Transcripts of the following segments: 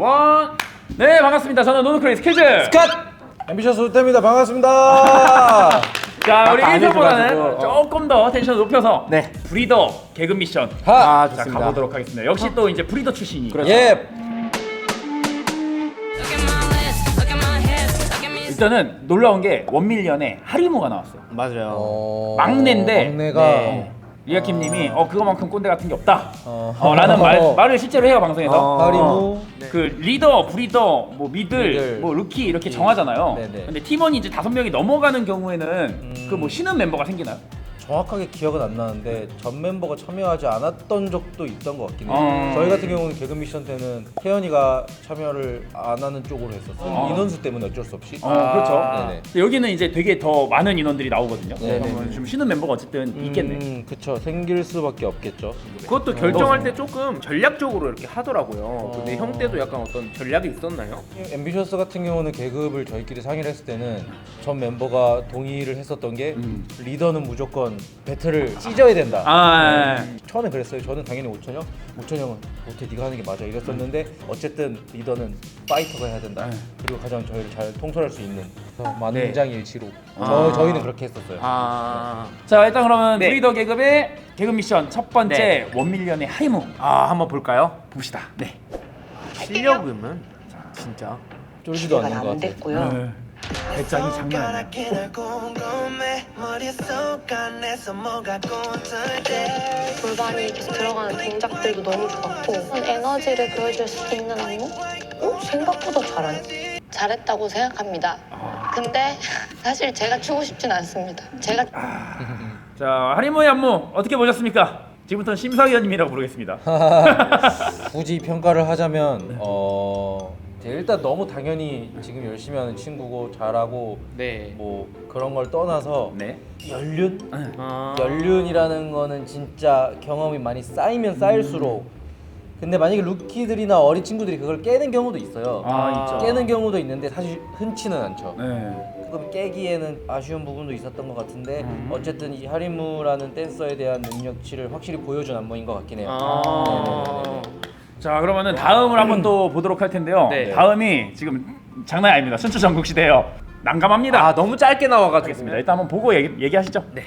원. 네 반갑습니다. 저는 노노크레이스 퀴즈. 컷! 앰비셔스 호텔입니다. 반갑습니다. 자 우리 아까 안 1편보다는 해줘가지고, 어. 조금 더 텐션을 높여서 네. 브리더 개그 미션 하! 자 가보도록 하겠습니다. 역시 또 이제 브리더 출신이. 예. 일단은 놀라운 게 원밀리언에 하리무가 나왔어요. 맞아요. 어... 막내인데 막내가 네. 리아킴님이 어 그거만큼 꼰대 같은 게 없다. 어. 어, 라는 말, 말을 실제로 해요 방송에서. 어. 하리무. 그 리더, 브리더, 뭐 미들, 미들. 뭐 루키 이렇게 정하잖아요. 네네. 근데 팀원이 이제 다섯 명이 넘어가는 경우에는 그 뭐 쉬는 멤버가 생기나요? 정확하게 기억은 안 나는데 전 멤버가 참여하지 않았던 적도 있던 것 같긴 해요. 어. 저희 같은 경우는 개그 미션 때는 태연이가 참여를 안 하는 쪽으로 했었어요. 어. 인원수 때문에 어쩔 수 없이. 어, 그렇죠. 네네. 근데 여기는 이제 되게 더 많은 인원들이 나오거든요. 네네. 그러면 좀 쉬는 멤버가 어쨌든 있겠네. 음, 그쵸. 생길 수밖에 없겠죠. 그것도 결정할 때 조금 전략적으로 이렇게 하더라고요. 근데 형 때도 약간 어떤 전략이 있었나요? 앰비셔스 같은 경우는 계급을 저희끼리 상의를 했을 때는 전 멤버가 동의를 했었던 게 음. 리더는 무조건 배틀을 찢어야 된다. 아, 처음에 그랬어요. 저는 당연히 오천영, 오천영은 못해 네가 하는 게 맞아 이랬었는데 어쨌든 리더는 파이터가 해야 된다. 네. 그리고 가장 저희를 잘 통솔할 수 있는 그래서 네. 만장일치로 아. 저 저희는 그렇게 했었어요. 아, 자 일단 그러면 네. 브리더 계급의 개급 미션 첫 번째 네. 원밀리언의 하이무 아 한번 볼까요? 봅시다. 네. 실력이면 진짜. 쫄지도 않는 기대가 것안 같아요. 됐고요. 네. 배짱이 장난 아니야. 골반이 들어가는 동작들도 너무 좋았고 에너지를 보여줄 수 있는 안무? 어? 생각보다 잘하네 잘했다고 생각합니다 근데 사실 제가 추고 싶진 않습니다 제가 자 하리무의 안무 어떻게 보셨습니까? 지금부터는 심사위원님이라고 부르겠습니다. 굳이 평가를 하자면 어 제가 일단 너무 당연히 지금 열심히 하는 친구고 잘하고 네. 뭐 그런 걸 떠나서 네. 연륜? 아, 연륜이라는 거는 진짜 경험이 많이 쌓이면 쌓일수록 근데 만약에 루키들이나 어린 친구들이 그걸 깨는 경우도 있어요. 아 있죠. 깨는 경우도 있는데 사실 흔치는 않죠. 네. 그럼 깨기에는 아쉬운 부분도 있었던 것 같은데 음. 어쨌든 이 하리무라는 댄서에 대한 능력치를 확실히 보여준 안무인 것 같긴 해요. 아. 자 그러면은 다음을 한번 또 보도록 할 텐데요. 네. 다음이 지금 장난이 아닙니다. 순추 전국 시대예요. 난감합니다. 아 너무 짧게 나와가지고. 알겠습니다. 일단 한번 보고 얘기, 얘기하시죠. 네.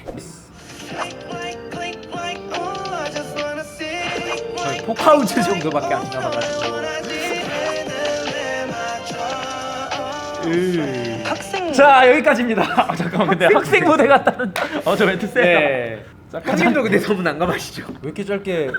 저희 포카우즈 정도밖에 안 나와가지고. 학생 자 여기까지입니다. 아, 잠깐만 근데 학생 무대 같다는 어저 멘트 세요. 네. 자, 형님도 근데 너무 난감하시죠? 왜 이렇게 짧게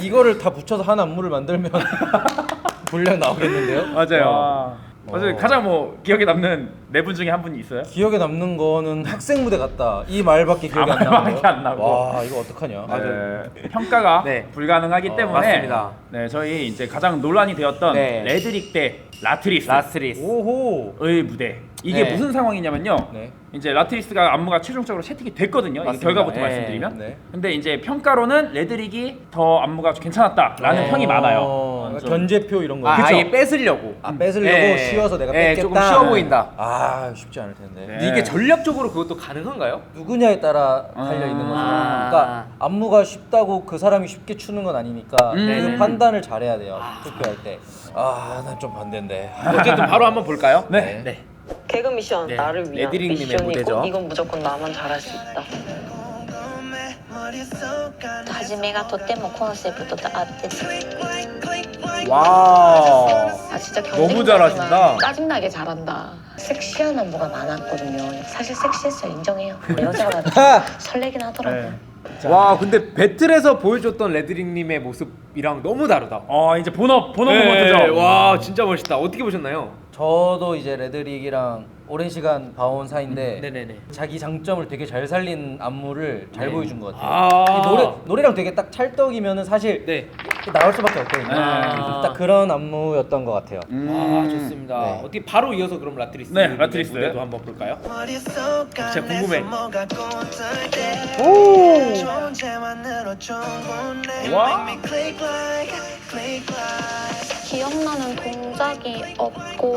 이거를 다 붙여서 한 안무를 만들면 분량 나오겠는데요? 맞아요. 맞아요. 어. 가장 뭐 기억에 남는 네 분 중에 한 분이 있어요? 기억에 남는 거는 학생 무대 같다. 이 말밖에 기억이 아, 안 나요. 말밖에 안 나고. 와 이거 어떡하냐? 네, 평가가 네. 불가능하기 어, 때문에 맞습니다. 네, 저희 이제 가장 논란이 되었던 네. 레드릭 대 라트리스의. 오호. 무대 이게 네. 무슨 상황이냐면요. 네. 이제 라트리스가 안무가 최종적으로 채택이 됐거든요. 이게 맞습니다. 결과부터 네. 말씀드리면. 네. 근데 이제 평가로는 레드릭이 더 안무가 괜찮았다라는 네. 평이 많아요. 어, 좀- 견제표 이런 거. 아, 그쵸? 아예 뺏으려고. 아, 뺏으려고 네. 쉬어서 내가 네, 뺏겠다. 조금 쉬워 보인다. 아 쉽지 않을 텐데. 네. 근데 이게 전략적으로 그것도 가능한가요? 누구냐에 따라 달려 있는 거죠. 아. 그러니까 안무가 쉽다고 그 사람이 쉽게 추는 건 아니니까 음. 그 판단을 잘해야 돼요. 투표할 때. 아, 난 좀 반대인데. 어쨌든 바로 한번 볼까요? 네. 네. 개그 미션 네, 나를 위한 레드링님의 미션이고 무대죠. 이건 무조건 나만 잘할 수 있다. 初めがとてもコンセプトと合ってて 와. 아 진짜 너무 경쟁자지만 잘하신다. 짜증나게 잘한다 섹시한 안무가 많았거든요 사실 섹시했어요 인정해요 여자가 설레긴 하더라고요 네. 와, 근데 배틀에서 보여줬던 레드링님의 모습이랑 너무 다르다. 어 이제 본업 본업 네, 모먼트죠. 와, 진짜 멋있다. 어떻게 보셨나요? 저도 이제 레드릭이랑 오랜 시간 봐온 사이인데 네네네. 자기 장점을 되게 잘 살린 안무를 잘 네. 보여준 것 같아요. 아. 이 노래 노래랑 되게 딱 찰떡이면은 사실 네. 나올 수밖에 없거든요. 아. 딱 그런 안무였던 것 같아요. 음. 아, 좋습니다. 네. 어떻게 바로 이어서 그럼 라트리스 네, 라트리스. 무대도 한번 볼까요? 진짜 궁금해. 와. 기억나는 동작이 없고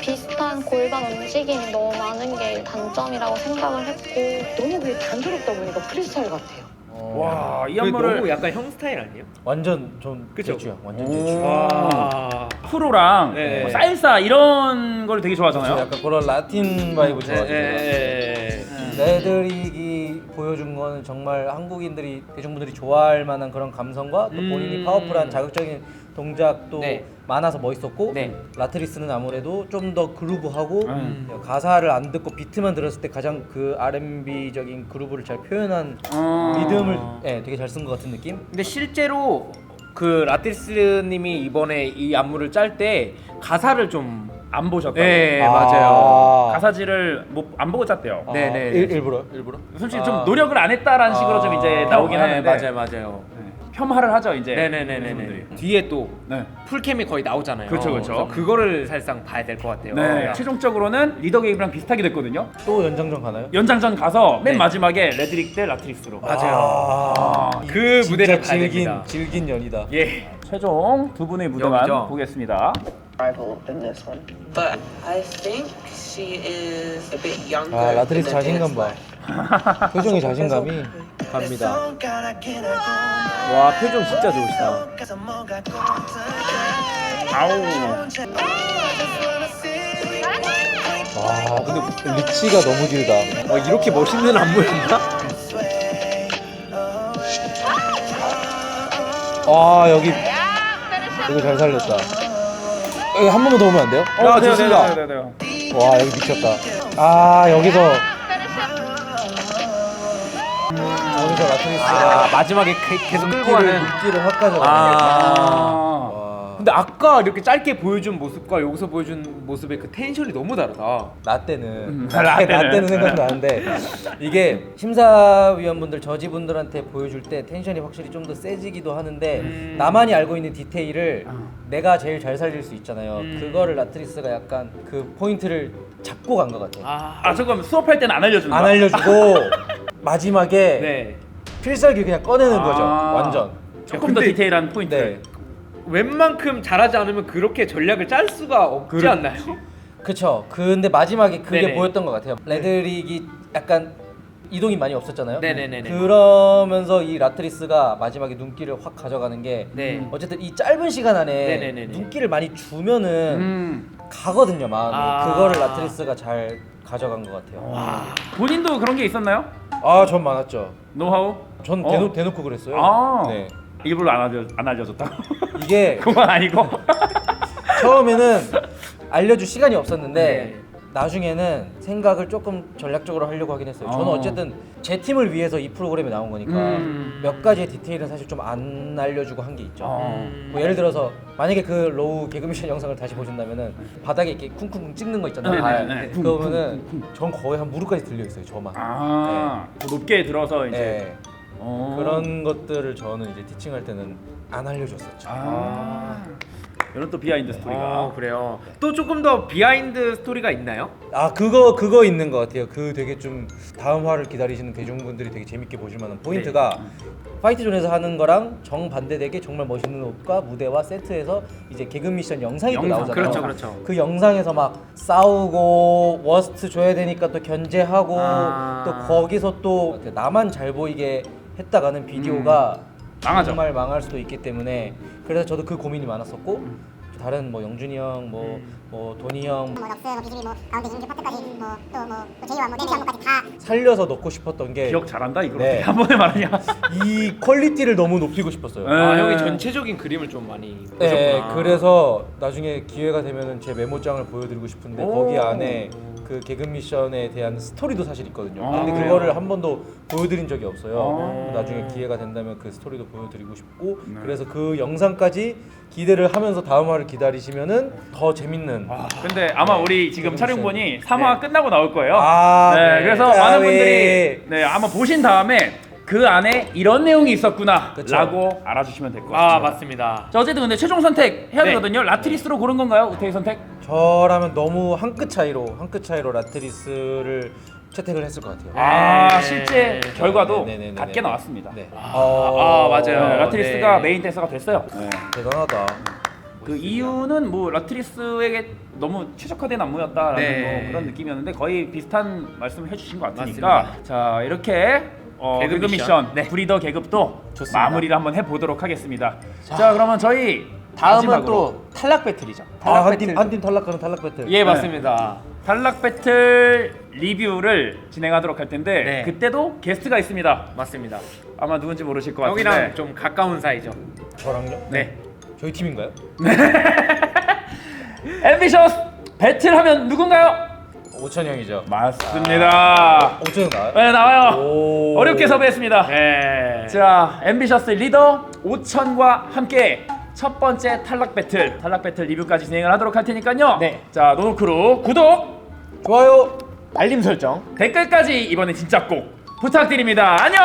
비슷한 골반 움직임이 너무 많은 게 단점이라고 생각을 했고 너무 그게 단조롭다 보니까 프리스타일 같아요. 어, 와, 이그 안무를 너무 약간 형 스타일 아니에요? 완전 전 그쵸? 제주야. 완전 오. 제주. 와. 프로랑 네. 뭐 살사 이런 걸 되게 저 좋아하잖아요. 약간 그런 라틴 바이브 네, 좋아하죠. 네. 레 보여준 거는 정말 한국인들이 대중분들이 좋아할 만한 그런 감성과 또 본인이 음. 파워풀한 자극적인 동작도 네. 많아서 멋있었고 네. 라트리스는 아무래도 좀 더 그루브하고 음. 가사를 안 듣고 비트만 들었을 때 가장 그 R&B적인 그루브를 잘 표현한 어. 리듬을 예, 되게 잘 쓴 것 같은 느낌? 근데 실제로 그 라티스님이 이번에 이 안무를 짤 때 가사를 좀 안 보셨다고. 네, 아. 맞아요. 가사지를 못, 안 보고 짰대요. 아, 네, 네. 일, 일부러 일부러 솔직히 아. 좀 노력을 안 했다라는 식으로 좀 이제 나오긴 네, 하는데 맞아요, 맞아요. 네. 폄하를 하죠 이제. 네네네네네. 분들이. 뒤에 또 네. 풀캠이 거의 나오잖아요. 그렇죠, 그렇죠. 그래서 그거를 사실상 봐야 될 것 같아요. 네. 최종적으로는 리더 게임이랑 비슷하게 됐거든요. 또 연장전 가나요? 연장전 가서 맨 네. 마지막에 레드릭 대 라트릭스로. 맞아요. 아, 그 진짜 무대를 봐야 질긴 됩니다. 질긴 연이다. 예. 최종 두 분의 무대만 여기죠. 보겠습니다. Rival in this one. But I think she is a bit younger. 아 라트리스 자신감 봐. 표정의 자신감이 갑니다. 와 표정 진짜 좋으시다. 아우. 와 근데 리치가 너무 길다. 와 이렇게 멋있는 안무였나? 와 여기 이거 잘 살렸다. 여기 한 번만 더 오면 안 돼요? 어, 네, 좋습니다. 네, 네, 네, 네. 와 여기 미쳤다. 아 여기서 여기서 아 라트리스가 마지막에 게- 계속 끌고 가는. 눈길을 확 가져가. 아. 와 근데 아까 이렇게 짧게 보여준 모습과 여기서 보여준 모습의 그 텐션이 너무 다르다. 나 때는 음, 나 나 때는. 때는 생각나는데 이게 심사위원분들 저지분들한테 보여줄 때 텐션이 확실히 좀 더 세지기도 하는데 음. 나만이 알고 있는 디테일을 내가 제일 잘 살릴 수 있잖아요. 음. 그거를 라트리스가 약간 그 포인트를 잡고 간 것 같아요. 아, 아 잠깐 수업할 때는 안 알려주는 안 거야? 알려주고 마지막에 네. 필살기 그냥 꺼내는 거죠. 아. 완전. 조금 더 근데- 디테일한 포인트. 네. 웬만큼 잘하지 않으면 그렇게 전략을 짤 수가 없지 그렇- 않나요? 그쵸. 근데 마지막에 그게 네네. 보였던 것 같아요. 레드릭이 약간 이동이 많이 없었잖아요. 네네네네. 그러면서 이 라트리스가 마지막에 눈길을 확 가져가는 게 네. 어쨌든 이 짧은 시간 안에 네네네네. 눈길을 많이 주면은 음. 가거든요 마음이. 아. 그거를 라트리스가 잘 가져간 것 같아요. 와. 본인도 그런 게 있었나요? 아, 전 많았죠. 노하우? 전 어. 대놓, 대놓고 그랬어요. 아. 네. 일부러 안 알려 안 알려줬다고. 이게 그건 아니고. 처음에는 알려줄 시간이 없었는데 네. 나중에는 생각을 조금 전략적으로 하려고 하긴 했어요. 저는 어. 어쨌든 제 팀을 위해서 이 프로그램에 나온 거니까 음. 몇 가지의 디테일은 사실 좀 안 알려주고 한 게 있죠. 어. 뭐 예를 들어서 만약에 그 로우 개그미션 영상을 다시 보신다면은 바닥에 이렇게 쿵쿵쿵 찍는 거 있잖아요. 네, 발. 네, 네. 그거 보면은 전 거의 한 무릎까지 들려 있어요. 저만. 아. 그 높게 들어서 이제. 네. 어. 그런 것들을 저는 이제 티칭할 때는 안 알려줬었죠. 아. 이런 또 비하인드 스토리가. 아, 그래요. 또 조금 더 비하인드 스토리가 있나요? 아 그거 그거 있는 것 같아요. 그 되게 좀 다음 화를 기다리시는 대중분들이 되게 재밌게 보실 만한 포인트가 파이트존에서 하는 거랑 정 반대되게 정말 멋있는 옷과 무대와 세트에서 이제 개그 미션 영상이 또 영상, 나오잖아요. 그렇죠, 그렇죠. 그 영상에서 막 싸우고 워스트 줘야 되니까 또 견제하고 아. 또 거기서 또 나만 잘 보이게 했다가는 비디오가 망하죠. 정말 망할 수도 있기 때문에 그래서 저도 그 고민이 많았었고 다른 뭐 영준이 형, 뭐, 뭐 도니 형뭐 럭스, 뭐 비즈비, 뭐 가운데 인규 파트까지 뭐 또 뭐 제이와 뭐 네비 안무까지 다 살려서 넣고 싶었던 게 기억 잘한다 이거. 네. 한 번에 말하냐. 이 퀄리티를 너무 높이고 싶었어요. 네. 아, 형이 전체적인 그림을 좀 많이 네, 보셨구나. 그래서 나중에 기회가 되면은 제 메모장을 보여드리고 싶은데 오. 거기 안에 그 개그 미션에 대한 스토리도 사실 있거든요. 아, 근데 그래요? 그거를 한 번도 보여드린 적이 없어요. 아. 나중에 기회가 된다면 그 스토리도 보여드리고 싶고 네. 그래서 그 영상까지 기대를 하면서 다음 화를 기다리시면은 더 재밌는. 아, 근데 아마 우리 지금 촬영본이 3화 끝나고 나올 거예요. 아, 네, 네. 그래서 아, 많은 네. 분들이 네, 아마 보신 다음에 그 안에 이런 내용이 있었구나라고. 알아주시면 될 것 같습니다. 아, 맞습니다. 자, 어쨌든 근데 최종 선택 해야 네. 되거든요. 라트리스로 고른 건가요? 우태희 선택? 저라면 너무 한 끗 차이로 한 끗 차이로 라트리스를 채택을 했을 것 같아요. 아, 네. 실제 결과도 네, 네, 네, 네, 같게 네. 나왔습니다. 네. 아, 아, 맞아요. 네, 라트리스가 네. 메인 댄서가 됐어요. 네. 대단하다. 그 이유는 뭐 라트리스에게 너무 최적화된 안무였다라는 네. 뭐 그런 느낌이었는데 거의 비슷한 말씀을 해주신 것 같으니까 맞습니다. 자 이렇게 어, 개그 개그 미션. 미션, 네. 브리더 계급도 좋습니다. 마무리를 한번 해보도록 하겠습니다. 자, 그러면 저희 다음은 마지막으로 또 탈락 배틀이죠. 아, 한팀한팀 탈락하는 탈락 배틀. 예 맞습니다. 탈락 배틀 리뷰를 진행하도록 할 텐데 네. 그때도 게스트가 있습니다. 맞습니다. 아마 누군지 모르실 것 같은데 형이랑 좀 가까운 사이죠. 저랑요? 네. 저희 팀인가요? 앰비셔스 배틀하면 누군가요? 오천 형이죠. 맞습니다. 오천 형 나와요? 네 나와요. 오. 어렵게 섭외했습니다. 네. 자, 앰비셔스 리더 오천과 함께 첫 번째 탈락 배틀, 탈락 배틀 리뷰까지 진행을 하도록 할 테니까요. 네. 자, 노노크루 구독, 좋아요. 알림 설정. 댓글까지 이번에 진짜 꼭 부탁드립니다. 안녕.